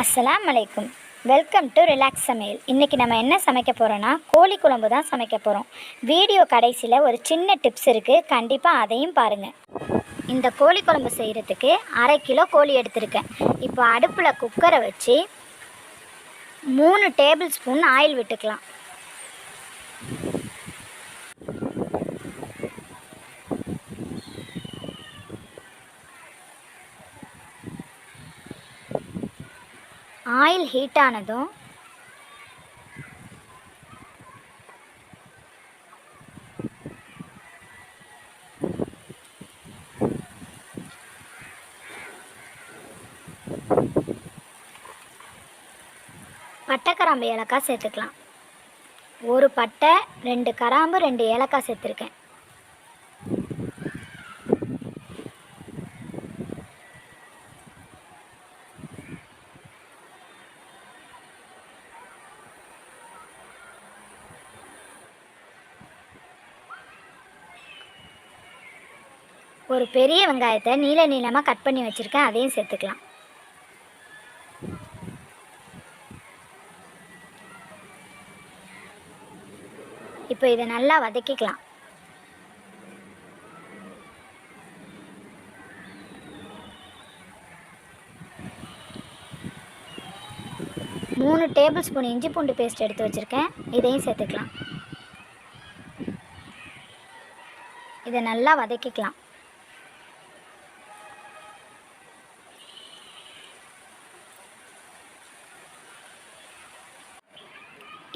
அஸ்ஸலாம் வலைக்கும் welcome to relax சமையல். இன்றைக்கி நம்ம என்ன சமைக்க போகிறோன்னா கோழி குழம்பு தான் சமைக்க போகிறோம் வீடியோ கடைசியில் ஒரு சின்ன டிப்ஸ் இருக்குது கண்டிப்பாக அதையும் பாருங்கள் இந்த கோழி குழம்பு செய்கிறதுக்கு அரை கிலோ கோழி எடுத்திருக்கேன். இப்போ அடுப்பில் குக்கரை வச்சு மூணு டேபிள் ஸ்பூன் ஆயில் விட்டுக்கலாம். ஆயில் ஹீட் ஆனதும் பட்டை கிராம்பு ஏலக்காய் சேர்த்துக்கலாம். ஒரு பட்டை ரெண்டு கிராம்பு ரெண்டு ஏலக்காய் சேர்த்துருக்கேன். ஒரு பெரிய வெங்காயத்தை நீல நீளமாக கட் பண்ணி வச்சுருக்கேன் அதையும் சேர்த்துக்கலாம். இப்போ இதை நல்லா வதக்கிக்கலாம். மூணு டேபிள் ஸ்பூன் இஞ்சி பூண்டு பேஸ்ட் எடுத்து வச்சுருக்கேன் இதையும் சேர்த்துக்கலாம். இதை நல்லா வதக்கிக்கலாம்.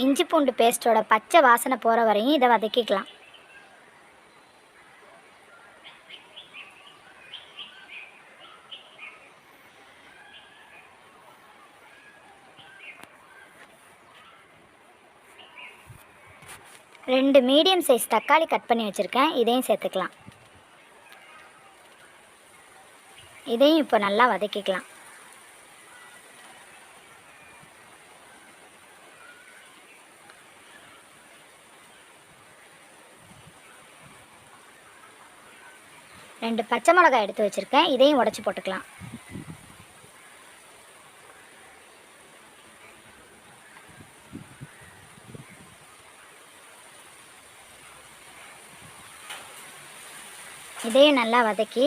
இஞ்சி பூண்டு பேஸ்ட்டோட பச்சை வாசனை போகிற வரையும் இதை வதக்கிக்கலாம். ரெண்டு மீடியம் சைஸ் தக்காளி கட் பண்ணி வச்சுருக்கேன். இதையும் சேர்த்துக்கலாம். இதையும் இப்போ நல்லா வதக்கிக்கலாம். ரெண்டு பச்சை மிளகாய் எடுத்து வச்சுருக்கேன். இதையும் உடச்சி போட்டுக்கலாம். இதையும் நல்லா வதக்கி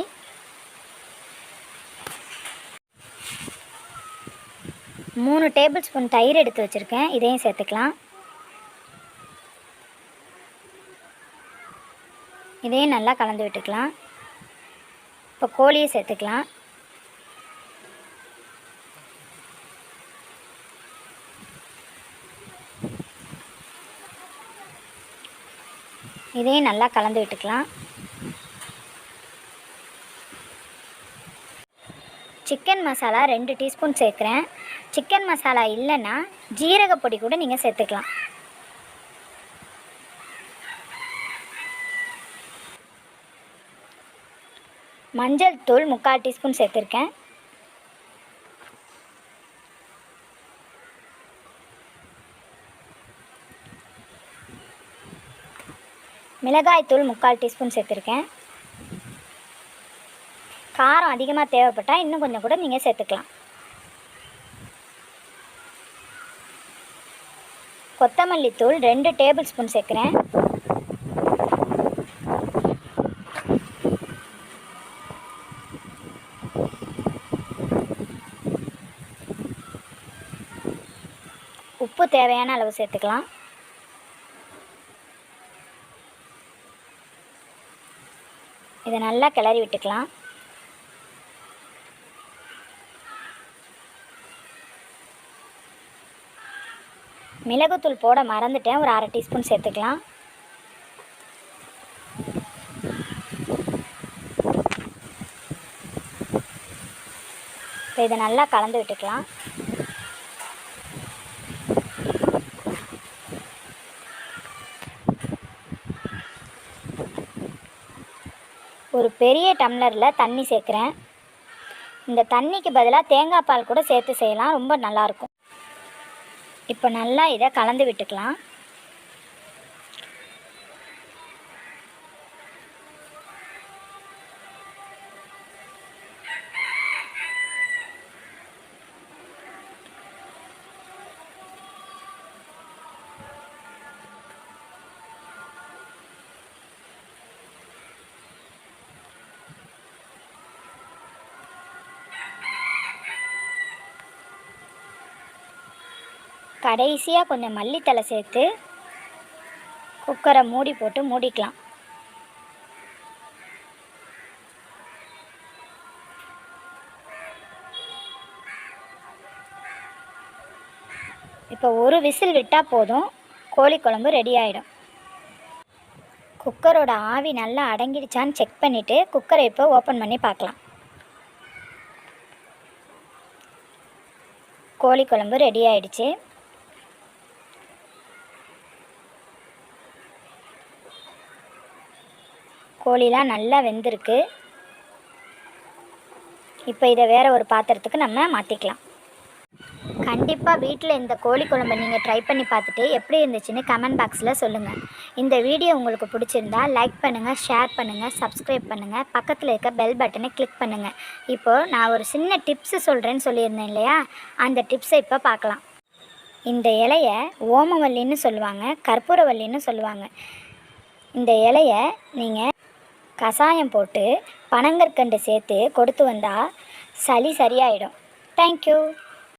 மூணு டேபிள் ஸ்பூன் தயிர் எடுத்து வச்சுருக்கேன். இதையும் சேர்த்துக்கலாம். இதையும் நல்லா கலந்து விட்டுக்கலாம். இப்போ கோழியை சேர்த்துக்கலாம். இதையும் நல்லா கலந்து விட்டுக்கலாம். சிக்கன் மசாலா ரெண்டு டீஸ்பூன் சேர்க்குறேன். சிக்கன் மசாலா இல்லைன்னா ஜீரக பொடி கூட நீங்கள் சேர்த்துக்கலாம். மஞ்சள் தூள் முக்கால் டீஸ்பூன் சேர்த்துருக்கேன். மிளகாய் தூள் முக்கால் டீஸ்பூன் சேர்த்துருக்கேன். காரம் அதிகமாக தேவைப்பட்டால் இன்னும் கொஞ்சம் கூட நீங்கள் சேர்த்துக்கலாம். கொத்தமல்லி தூள் ரெண்டு டேபிள் ஸ்பூன் சேர்க்குறேன். தேவையான அளவு சேர்த்துக்கலாம். இதை நல்லா கிளறி விட்டுக்கலாம். மிளகுத்தூள் போட மறந்துட்டேன். ஒரு அரை டீஸ்பூன் சேர்த்துக்கலாம். இப்போ இதை நல்லா கலந்து விட்டுக்கலாம். ஒரு பெரிய டம்ளரில் தண்ணி சேர்க்குறேன். இந்த தண்ணிக்கு பதிலாக தேங்காய் பால் கூட சேர்த்து செய்யலாம். ரொம்ப நல்லாயிருக்கும் இப்போ நல்லா இதை கலந்து விட்டுக்கலாம். கடைசியாக கொஞ்சம் மல்லித்தலை சேர்த்து குக்கரை மூடி போட்டு மூடிக்கலாம். இப்போ ஒரு விசில் விட்டால் போதும். கோழி குழம்பு ரெடி ஆகிடும் குக்கரோட ஆவி நல்லா அடங்கிடுச்சான்னு செக் பண்ணிவிட்டு குக்கரை இப்போ ஓப்பன் பண்ணி பார்க்கலாம். கோழி குழம்பு ரெடி ஆகிடுச்சு கோழிலாம் நல்லா வெந்திருக்கு. இப்போ இதை வேறு ஒரு பாத்திரத்துக்கு நம்ம மாற்றிக்கலாம் கண்டிப்பாக வீட்டில் இந்த கோழி குழம்பை நீங்கள் ட்ரை பண்ணி பார்த்துட்டு எப்படி இருந்துச்சுன்னு கமெண்ட் பாக்ஸில் சொல்லுங்கள் இந்த வீடியோ உங்களுக்கு பிடிச்சிருந்தா லைக் பண்ணுங்கள் ஷேர் பண்ணுங்கள் சப்ஸ்கிரைப் பண்ணுங்கள் பக்கத்தில் இருக்க பெல் பட்டனை கிளிக் பண்ணுங்கள் இப்போது நான் ஒரு சின்ன டிப்ஸு சொல்கிறேன்னு சொல்லியிருந்தேன் இல்லையா? அந்த டிப்ஸை இப்போ பார்க்கலாம். இந்த இலைய ஓமவல்லின்னு சொல்லுவாங்க கற்பூரவல்லின்னு சொல்லுவாங்க. இந்த இலைய நீங்கள் கஷாயம் போட்டு பனங்கற்கண்டு சேர்த்து கொடுத்து வந்தால் சளி சரியாயிடும். தேங்க்யூ